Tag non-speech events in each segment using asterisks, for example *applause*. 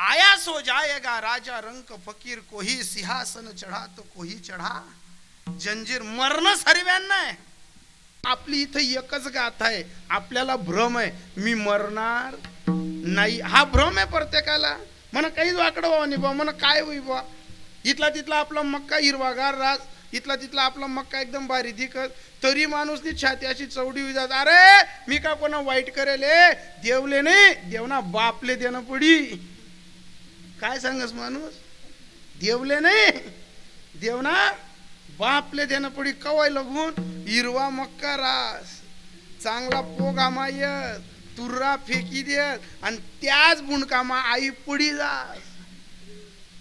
आया सो जाएगा राजा रंक फकीर कोही सिंहासन चढा तो कोही चढा। जंजीर मरण सर्वांना आहे। आपली इथं एकच गाथा आहे आपल्याला भ्रम आहे मी मरणार नाही. हा भ्रम आहे प्रत्येकाला. म्हणा काहीच वाकडं व्हावं नाही बा म्हणा काय होई बा इथला तिथला आपला मक्का हिरवागार राज इथला तिथला आपला मक्का एकदम बारी दिखत तरी माणूस ती छाती अशी चौडी होई जात. अरे मी का कोणा वाईट करेल देवले नाही देवना बापले देणं पडी. काय सांगस माणूस? देवले नाही. देवना बापले देणं पडी कवाय लगून हिरवा मक्का रास. चांगला पोगा मायत तुर्रा फेकी देत आणि त्याच बुणकामा आई पुढी जास.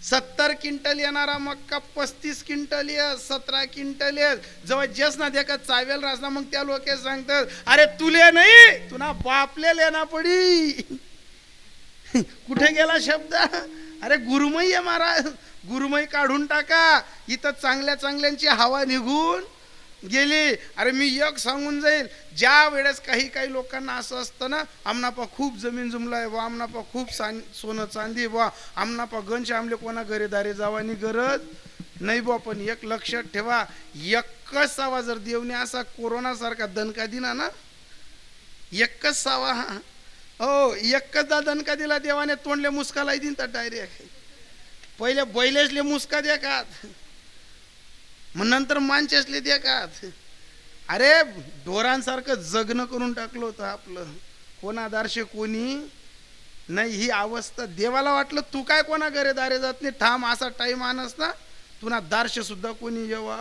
सत्तर क्विंटल येणारा मक्का पस्तीस क्विंटल येस सतरा क्विंटल येस जेव्हा जस ना देखत चावेल रास ना मग त्या लोक सांगतात अरे तुले नाही तुना बापले लेना पडी. *laughs* कुठे गेला शब्द? अरे गुरुमयी आहे महाराज. गुरुमयी काढून टाका. इथं चांगल्या चांगल्यांची हवा निघून गेली. अरे मी एक सांगून जाईल ज्या वेळेस काही काही लोकांना असं असतं ना आमनापा खूप जमीन जुमलाय वा आमनापा खूप सान सोनं चांदी वा आमनापा गंज आमले कोणा घरेदारे जावानी गरज? नाही बो पण एक लक्षात ठेवा एकच सावा जर देवने असा कोरोनासारखा दणका दिना ना एकच सावा हा हो, एकच दा दणका दिला देवाने? तोंडले मुसकाला दिन तर डायरेक्ट पहिले बैलेसले मुसका देखात. मग नंतर मानचेसले देखात. अरे ढोरांसारखं जगणं करून टाकलं होतं आपलं. कोणादारशे कोणी? नाही ही अवस्था देवाला वाटलं तू काय कोणा घरे दारे जात नाही? ठाम असा टाईम आणस ना तुला दारशे सुद्धा कोणी येवा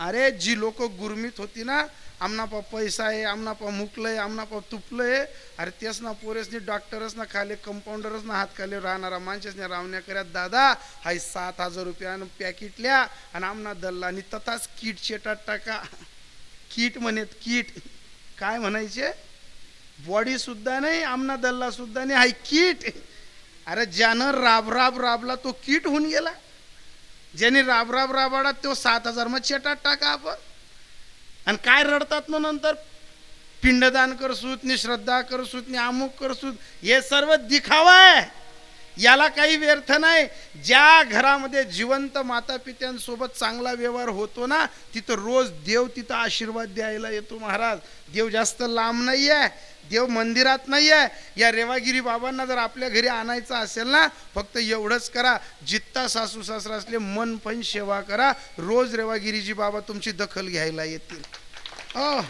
अरे जी लोक गुरमीत होती ना आमना पा पैसा आहे आमना आमनापा मुकलंय तुपलं तुपलंय. अरे तेच ना पोरेसनी डॉक्टरच ना खाले कंपाऊंडरच ना हात खाली राहणारा माणसेसने रावण्याकऱ्या दादा. हाय सात हजार रुपयानं पॅकेटल्या आणि आमना दल्ला आणि तथाच किट शेटात टाका. किट म्हणेत किट. काय म्हणायचे? बॉडी सुद्धा नाही आमना दल्ला सुद्धा नाही हाय किट. अरे ज्यानं राब राब राबला तो किट होऊन गेला. ज्याने राब राब राबाडा तो सात हजार मग शेटात टाका आपण. आणि काय रडतात ना नंतर? पिंडदान करसूत नि श्रद्धा करसूत नि अमुक करसूत हे सर्व दिखावा आहे. याला काही व्यर्थ नाही. ज्या घरामध्ये जिवंत माता पित्यांसोबत चांगला व्यवहार होतो ना तिथं रोज देव तिथं आशीर्वाद द्यायला येतो महाराज. देव जास्त लांब नाही आहे देव मंदिरात नाही आहे या रेवागिरी बाबांना जर आपल्या घरी आणायचं असेल ना फक्त एवढंच करा. जित्ता सासू सासरा असले मन पण सेवा करा. रोज रेवागिरीजी बाबा तुमची दखल घ्यायला येतील हो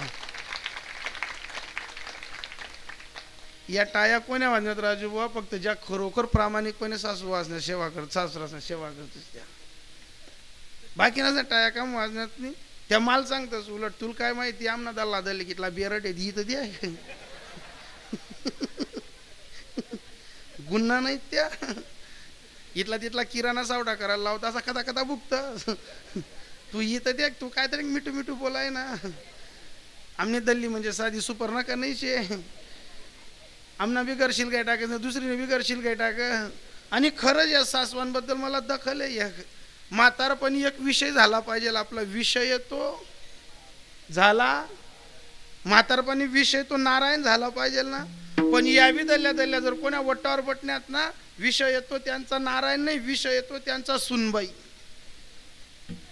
या टाया कोण्या वाजण्यात राजू बुवा? फक्त ज्या खरोखर प्रामाणिकपणे सासू वाजण्या सेवा करत सासू सेवा करतेस त्या. बाकी ना टाया काम वाजण्यात नाही. त्या माल सांगतस उलट तुला काय माहिती आमना दल्ला दल्ली कितला बेरट आहे इथं द्या गुन्हा नाहीत त्या. इथला तिथला किराणा सावडा करायला लावता असा कदा कदा बुकत तू इथं देख तू काहीतरी मिठू मिठू बोलाय ना. आमने दल्ली म्हणजे साधी सुपर नका नाहीचे आमना बिगरशील काय टाक दुसरीने बिगरशील काय टाक आणि खरंच या सासवांबद्दल मला दखल आहे. या म्हातारपणी एक विषय झाला पाहिजे. आपला विषय तो झाला. म्हातारपणी विषय तो नारायण झाला पाहिजे ना. पण यावी बी दल्ल्या दल्ल्या जर कोणा वट्टावर बटण्यात ना विषय येतो त्यांचा नारायण नाही विषय येतो त्यांचा सुनबाई.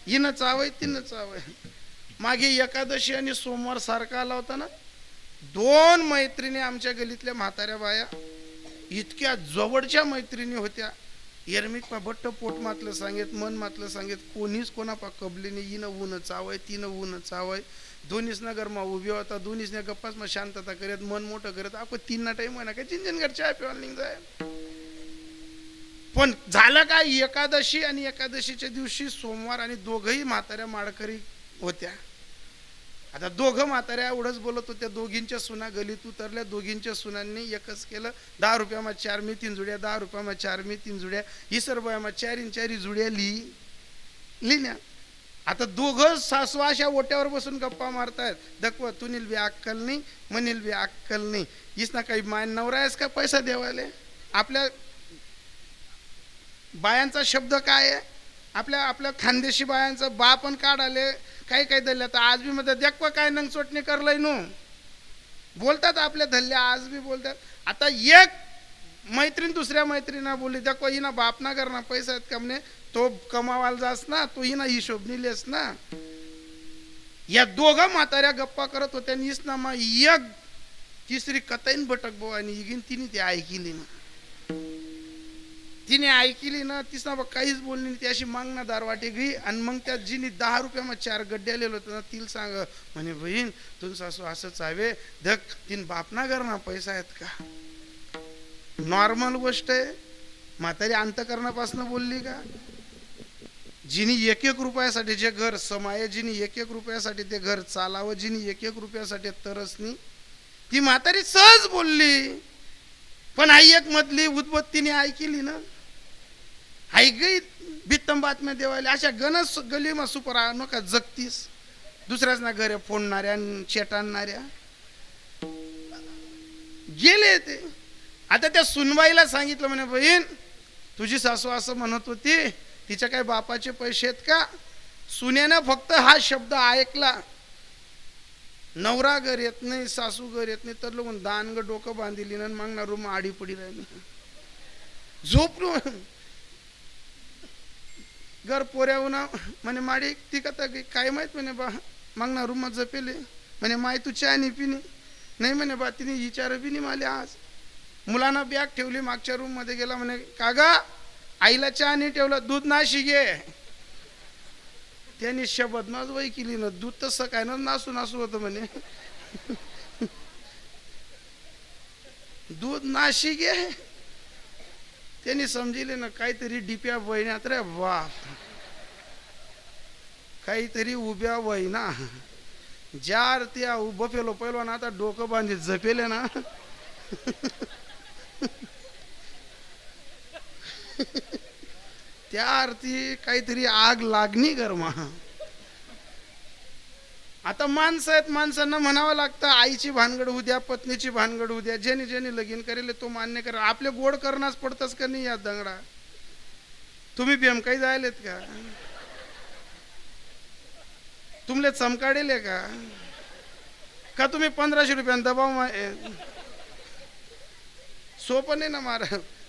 हिनं चावय तिनं चावय. मागे एकादशी आणि सोमवार सारखा आला होता ना. दोन मैत्रिणी आमच्या गलीतल्या म्हाताऱ्या बाया इतक्या जवळच्या मैत्रिणी होत्या. एरमिक पा बट्ट पोट मातलं सांगेत मन मातलं सांगेत कोणीच कोणा पा कबलीने इन ऊन चावय तिनं ऊन चावय. दोन्हीच नगर मा उभी होता दोन्हीच ने गप्पाच मग शांतता करत मन मोठं करत आपण तीन ना टाइम म्हणा काय चिंजनगर चहा पिवायला निघ जाय. पण झालं काय? एकादशी आणि एकादशीच्या दिवशी सोमवार आणि दोघही म्हाताऱ्या माडकरी होत्या. आता दोघं म्हाताऱ्या एवढंच बोलत होत्या दोघींच्या सुना गलीत उतरल्या दोघींच्या सुनांनी एकच केलं दहा रुपयामा चार मी तीन जुड्या दहा रुपयामा चार मी तीन जुड्या ही सर्व चारी चारी जुड्या लिही लिहिण्या आता दोघं सासू अशा ओट्यावर बसून गप्पा मारतायत. दखव तुनील बी अक्कल नाही मनील बी अक्कल नाही हीच ना काही माय नवरा आहेस का पैसा देवाले? आपल्या बायांचा शब्द काय आहे? आपल्या आपल्या खानदेशी बायांचा बा पण काढाले काही काही धरल्या तर आज बी मध्ये देखवा काय नंग चोटणी करलंय नो. बोलतात आपल्या धल्ल्या आज बी बोलतात. आता एक मैत्रीण दुसऱ्या मैत्रिणीना बोलली देखवा कोई ना बाप ना कर ना पैसा आहेत का म्हणे तो कमावायला जास ना तू ना हिशोबनी लेस ना. या दोघं म्हाताऱ्या गप्पा करत होत्या निस ना मग एक तिसरी कताईन भटक भाऊ आणि इगिन तिने ती ऐकिली ना. तिने ऐकली ना तिसना बा काहीच बोलली नाही. ती अशी माग ना दारवाटी गई आणि मग त्या जिने दहा रुपयामध्ये चार गड्डे आलेले होतं ना तिला सांग. म्हणे बहीण तुझं सासू असंच हवे धक तीन बापना कर ना पैसा आहेत का? नॉर्मल गोष्ट आहे. म्हातारी अंतकरणापासून बोलली का? जिनी एक एक रुपयासाठी जे घर समाय जिनी एक एक रुपयासाठी ते घर चालावं जिनी एक एक रुपयासाठी तरसनी ती म्हातारी सहज बोलली. पण आई एक मधली उद्बत्तीने ऐकली ना आई गई बित्तम बातम्या देवायला. अशा गणस गलीमा सुपर नका जगतीस. दुसऱ्याच ना घरे फोडणाऱ्या आणि चेटाणणाऱ्या गेले ते. आता त्या सुनबाईला सांगितलं म्हणे बहीण तुझी सासू असं म्हणत होती तिच्या काही बापाचे पैसे आहेत का? सुनेनं फक्त हा शब्द ऐकला. नवरा घर येत नाही सासू घर येत नाही तर लोक दानग डोकं बांधिली ना मग ना रूम आडी पडी राहिली. झोपलो. घर पोऱ्या म्हणे माडी ती कथा काय माहीत म्हणे बा मग ना रूमात जपेले म्हणे माय तू चहा नाही पिणी नाही म्हणे बा तिने विचार बी नाही माले आज. मुलांना बॅग ठेवली मागच्या रूममध्ये गेला म्हणे कागा आईला चहा नाही ठेवला दूध ना शिगे त्यांनी शब्द नाच वय केली ना दूध तसं काय ना नासू नासू होतं म्हणे. दूध नाशी गे त्यांनी समजिले ना काहीतरी डिप्या वहिन्यात रे वा. काहीतरी उभ्या वहिना. जार त्या उभं पेलो पहिलो ना आता डोकं बांधित झपेले ना. त्या अर्थी काहीतरी आग लागणी गरमा. आता माणसं आहेत माणसांना म्हणावं लागतं आईची भानगड उद्या पत्नीची भानगड उद्या ज्याने ज्याने लगीन करेल तो मान्य करा आपले गोड करणंच पडतच का नाही या दंगडा? तुम्ही बेम काही जायलेत का? तुमले चमकाडेले का? का तुम्ही पंधराशे रुपयान दबाव मा- सोपं नाही ना मार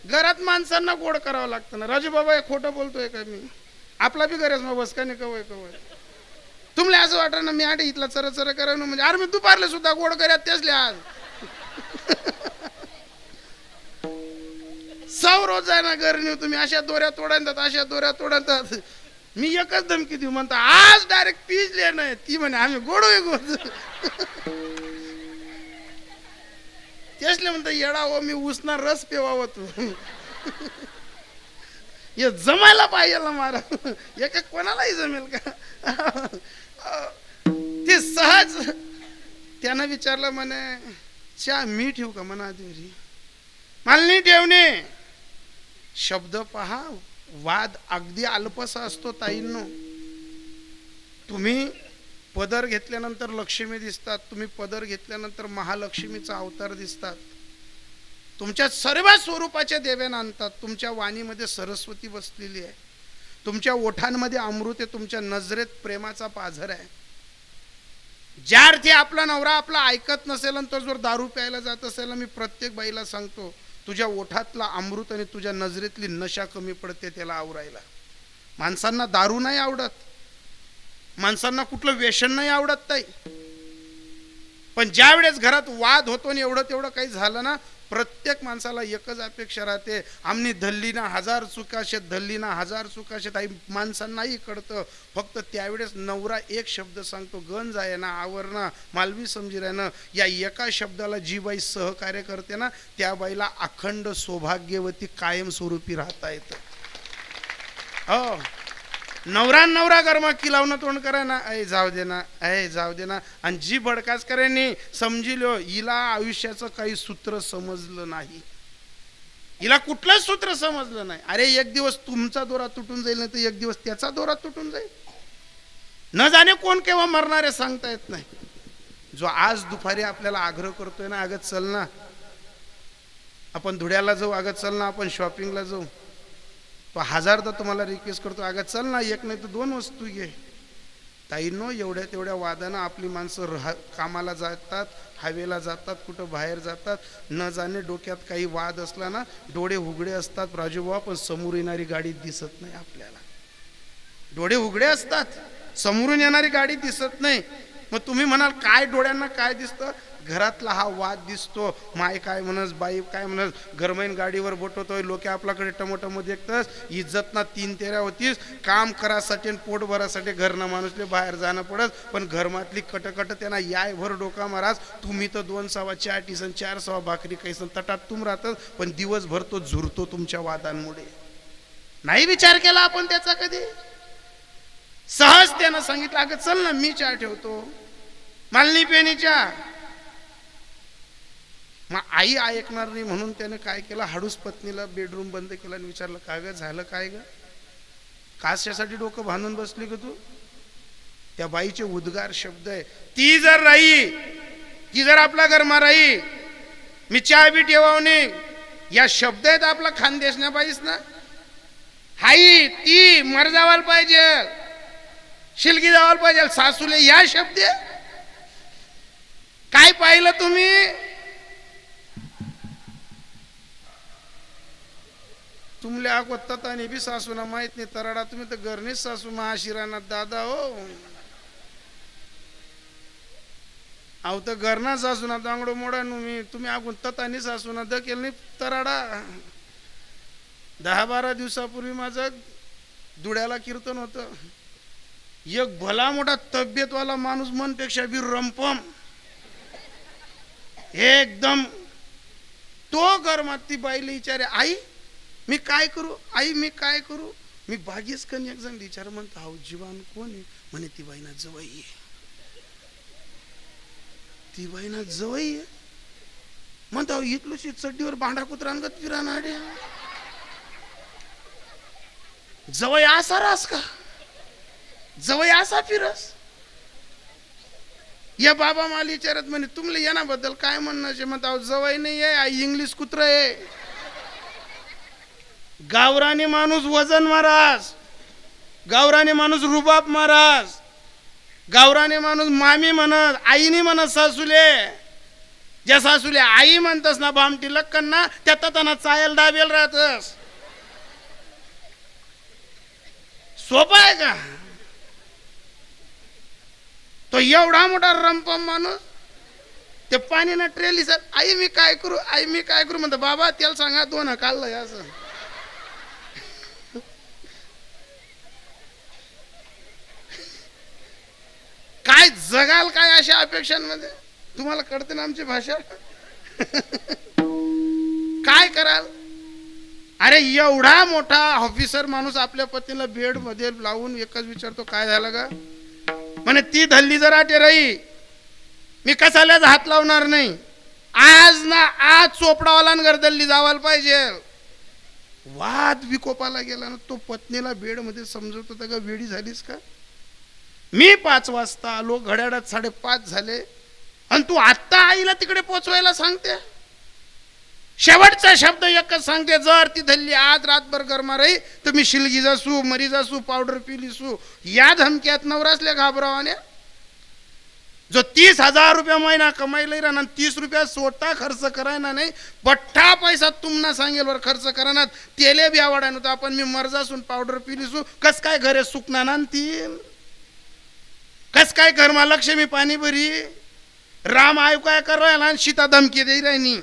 घरात माणसांना गोड करावं लागतं ना. राजू बाबा हे खोटं बोलतोय का मी? आपला बी गरज मग बस का नाही कवय कवय. तुमला असं वाटलं ना मी आठ इथला चर चर करा म्हणजे अरे मी दुपारले सुद्धा गोड करत तेचले आज. सौ रोज आहे ना गरणी तुम्ही अशा दोऱ्या तोडतात अशा दोऱ्या तोडतात मी एकच धमकी देऊ म्हणता आज डायरेक्ट पिजले नाही. ती म्हणे आम्ही गोडवे गोड. तेचले म्हणता येडा हो मी उसना रस पेवाव तू. हे जमायला पाहिजे ना मारा. एका कोणालाही जमेल का? ते सहज त्यानं विचारलं म्हणे चा मी ठेवू का? म्हणा देवरी मालनी ठेवणे. शब्द पहा वाद अगदी अल्पसा असतो ताईंनो. तुम्ही पदर घेतल्यानंतर लक्ष्मी दिसतात तुम्ही पदर घेतल्यानंतर महालक्ष्मीचा अवतार दिसतात. तुमच्या सर्व स्वरूपाच्या देव्यानं आणतात तुमच्या वाणीमध्ये सरस्वती बसलेली आहे. तुमच्या ओठांमध्ये अमृत आहे तुमच्या नजरेत प्रेमाचा पाझर आहे. ज्या अर्थी आपला नवरा आपला ऐकत नसेल आणि तो जर दारू प्यायला जात असेल मी प्रत्येक बाईला सांगतो तुझ्या ओठातला अमृत आणि तुझ्या नजरेतली नशा कमी पडते त्याला आवरायला. माणसांना दारू नाही आवडत. माणसांना कुठलं व्यसन नाही आवडत ताई. पण ज्या वेळेस घरात वाद होतो आणि एवढं तेवढं काही झालं ना प्रत्येक माणसाला एकच अपेक्षा राहते. आम्ही धल्ली ना हजार चुकाशेत धल्ली ना हजार चुकाशेत आई माणसांनाही कळतं. फक्त त्यावेळेस नवरा एक शब्द सांगतो गंज आहे ना आवरणा मालवी समजी राहणं या एका शब्दाला जी बाई सहकार्य करते ना त्या बाईला अखंड सौभाग्यवती कायमस्वरूपी राहता येतं. हो. नवरा नवरा गरमा किलावणं तोंड करा ना. ऐ जाऊ दे ना. ऐ जाऊ दे ना. आणि जी बडकाच करायनी समजी लो हिला आयुष्याचं काही सूत्र समजलं नाही. हिला कुठलंच सूत्र समजलं नाही. अरे एक दिवस तुमचा दोरा तुटून जाईल नाही तर एक दिवस त्याचा दोरा तुटून जाईल. न जाणे कोण केव्हा मरणारे सांगता येत नाही. जो आज दुपारी आपल्याला आग्रह करतोय ना अगं चल ना. आपण धुळ्याला जाऊ अगं चल ना. आपण शॉपिंगला जाऊ. तो हजार तर तुम्हाला रिक्वेस्ट करतो. अगं चल ना एक नाही तर दोन वस्तू घे. ताईनो एवढ्या तेवढ्या वादानं आपली माणसं राह कामाला जातात हवेला जातात कुठं बाहेर जातात. न जाणे डोक्यात काही वाद असला ना डोळे उघडे असतात. राजूबाबा पण समोर येणारी गाडी दिसत नाही आपल्याला. डोळे उघडे असतात. समोरून येणारी गाडी दिसत नाही. मग तुम्ही म्हणाल काय डोळ्यांना काय दिसतं? घरातला हा वाद दिसतो. माय काय म्हणस बाई काय म्हणस गरमैन गाडीवर बोटवतोय लोक आपल्याकडे टमोटमो देखतस इज्जत ना तीन तेऱ्या होतीस काम करासाठी आणि पोट भरासाठी घरनं माणूसले बाहेर जाणं पडत पण घरमातली कटकट त्यांना याय भर डोका मारास तुम्ही तर दोन सवा चार टिसन चार सवा भाकरी कैसन तटात तुम राहतात पण दिवसभर तो झुरतो तुमच्या वादांमुळे. नाही विचार केला आपण त्याचा कधी? सहज त्यानं सांगितलं अगं चल ना मी चहा ठेवतो. मालनी पेनी चहा मग आई ऐकणार नाही म्हणून त्याने काय केलं? हाडूस पत्नीला बेडरूम बंद केला आणि विचारलं काय ग झालं काय ग? काशासाठी डोकं बांधून बसली ग तू? त्या बाईचे उद्गार शब्द आहे. ती जर राही ती जर आपला घरमा राही मी चहा बी ठेवावणे या शब्द आहेत आपला खानदेश ना बाईस ना? हाई ती मर जावायला पाहिजे शिलगी जावायला पाहिजे सासूले या शब्द काय पाहिलं तुम्ही? तुमले आगोतात आणि बी सासूना माहीत नाही तराडा तुम्ही तर घरणीच सासू महाशिराना दादा हो. अहो तर घरना सासूना दांगडो मोडा नु मी तुम्ही आगून ततानी सासूना दकेल नाही तराडा. दहा बारा दिवसापूर्वी माझं धुळ्याला कीर्तन होतं. एक भला मोठा तब्येतवाला माणूस मनपेक्षा बी रंपम. एकदम तो घरमात ती बाईला विचारे आई मी काय करू? आई मी काय करू? मी बागेच कन एक जण विचार म्हणतो हा जीवान कोण आहे? म्हणे ती बाईना जवई आहे. ती बाईना जवळ आहे? म्हणतो अहो, इथलूशी चड्डीवर भांडा कुत्रा अंगत फिराना जवळ असा रास का? जवळ असा फिरस? या बाबा मला विचारत म्हणे तुमले येण्याबद्दल काय म्हणणं आहे? म्हणता जवळ नाही आहे आई इंग्लिश कुत्र आहे. गावराने माणूस वजन महाराज गावराने माणूस रुबाब महाराज गावराने माणूस मामी म्हणत आईनी म्हणत सासूले. ज्या सासूले आई म्हणतस ना बामटी लक्कन ना त्या तताना चायल दाबेल राहतस. सोपं आहे का? तो एवढा मोठा रमपम माणूस ते पाणी ना ट्रेली सर आई मी काय करू? आई मी काय करू? म्हणतो बाबा त्याला सांगा दोन काढलंय असं. काय जगाल काय अशा अपेक्षांमध्ये? तुम्हाला कळते ना आमची भाषा? काय कराल? अरे एवढा मोठा ऑफिसर माणूस आपल्या पत्नीला बेडमध्ये लावून एकच विचारतो काय झालं का म्हणे ती धल्ली जरा आटे राही. मी कसाल्याच हात लावणार नाही. आज ना आज चोपडावाला घर जावायला पाहिजे. वाद विकोपाला गेला ना तो पत्नीला बेडमध्ये समजवत होता का वेडी झालीस का? मी पाच वाजता आलो घड्याळात साडेपाच झाले. आणि तू आत्ता आईला तिकडे पोचवायला सांगते? शेवटचा शब्द एकच सांगते जर ती धल्ली आज रातभर गरमा राही तर मी शिलगी जासू मरी जासू पावडर पिली सू. या धमक्यात नवरासल्या घाबरावाने. जो तीस हजार रुपया महिना कमाईला राहणार तीस रुपया स्वतः खर्च करायना नाही बठ्ठा पैसा तुम्हाला सांगेल वर खर्च कराना तेले बी आवडा नव्हतं. आपण मी मरजासून पावडर पिलीसू कस काय घरे सुकणार ना तीन कस काय कर मा लक्ष्मी पाणी भरी? राम आयु काय करायला आणि सीता धमकी देई राहिनी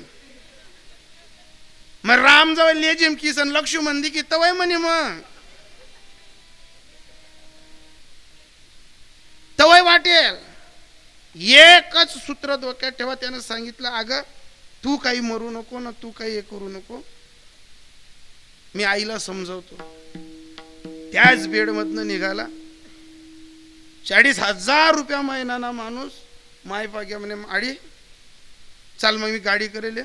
मग राम जवळ ले जिमकी सन लक्ष्मण दी की तवय म्हणे मग. तवय वाटेल. एकच सूत्र डोक्यात ठेवा त्यानं सांगितलं अगं तू काही मरू नको ना तू काही हे करू नको. मी आईला समजवतो. त्याच बेडमधनं निघाला. चाळीस हजार रुपया महिना माणूस माय पाग्या म्हणे आडी चाल मग मी गाडी करेले.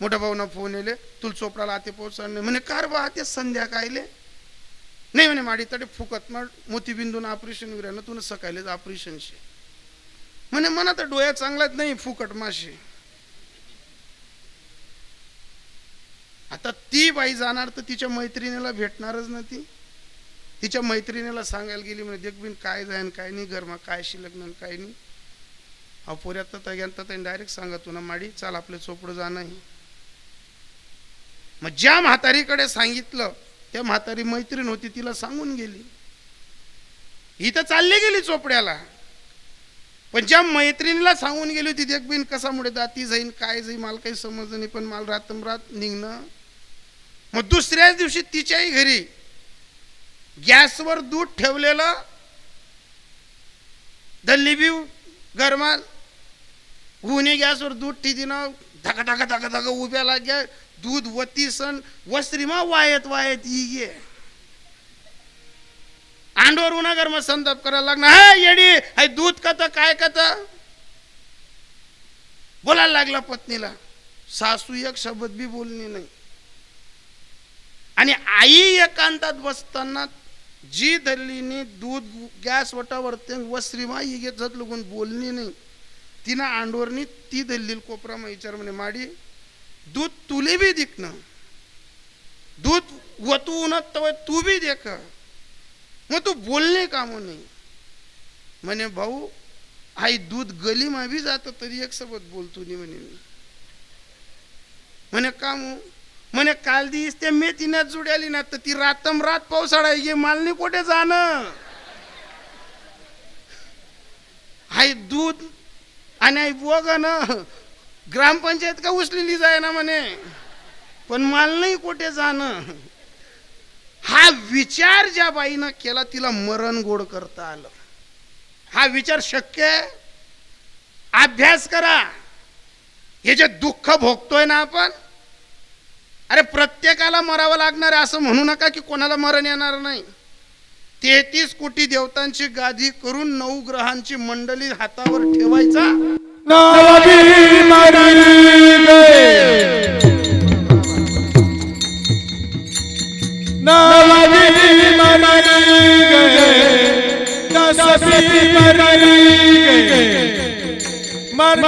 मोठ्या भाऊना फोन येले. तुला चोपडाला आते पोहोचणार म्हणे कार बा ते संध्याकाळले. नाही म्हणे माडी तडे फुकत मग मोतीबिंदून ऑपरेशन विरानं तुला सकाळलेच ऑपरेशन शे. म्हणे मना तर डोळ्या चांगलाच नाही फुकट माशी. आता ती बाई जाणार तर तिच्या मैत्रिणीला भेटणारच ना ती. तिच्या मैत्रिणीला सांगायला गेली म्हणे देखबीन काय जाईन काय नाही गरमा काय शिल्लक नाही काय नाही. अहो पोऱ्यात तर तग्यांत तर डायरेक्ट सांगा तुला माडी चाल आपलं चोपडं जाणं आहे मग ज्या म्हातारीकडे सांगितलं त्या म्हातारी मैत्रीण होती तिला सांगून गेली. ही तर चालली गेली चोपड्याला. पण ज्या मैत्रिणीला सांगून गेली होती देखबीन कसामुळे दाती जाईन काय जाईन मला काही समजलं नाही पण मला रातमरात निघणं. मग दुसऱ्याच दिवशी तिच्याही घरी गॅसवर दूध ठेवलेलं द बी गरमा उन्हे गॅसवर दूध ठिदिनं धका धका धका धका उभ्या लाग्या दूध वती सण वस्त्रीमा वायत वायत ये गे अंडोर उन्हा गरमा संताप करायला लागणार हा येडी हाय दूध कत काय कत? बोलायला लागला पत्नीला. सासू एक शब्द बी बोलली नाही. आणि आई एकांतात बसताना जी धरलीनी दूध गॅस वटावर वस्त्रीमा ही घेत जात लगून बोलणी नाही. तिनं आंडवरनी ती धरली कोपरामा विचार म्हणे माडी दूध तुले बी दिकणं दूध वतू उन्हात तव तू बी देख. मग तू बोलणे का नाही. म्हणे भाऊ आई दूध गली मा बी जात तरी एक सोबत बोलतो नाही म्हणे मी. म्हणे का मग? म्हणे काल दिस त्या मेथीनं जुड्याली ना तर ती रातम रात पावसाळा ये मालनी कुठे जाणं? हाय दूध आणि आई बघ ना ग्रामपंचायत का उचलेली जाय ना म्हणे पण माल नाही कुठे जाणं? हा विचार ज्या बाईनं केला तिला मरण गोड करता आलं. हा विचार शक्य आहे? अभ्यास करा. हे जे दुःख भोगतोय ना आपण अरे प्रत्येकाला मरावं लागणार आहे असं म्हणू नका की कोणाला मरण येणार नाही. तेहतीस कोटी देवतांची गादी करून नऊ ग्रहांची मंडळी हातावर ठेवायचा. मरण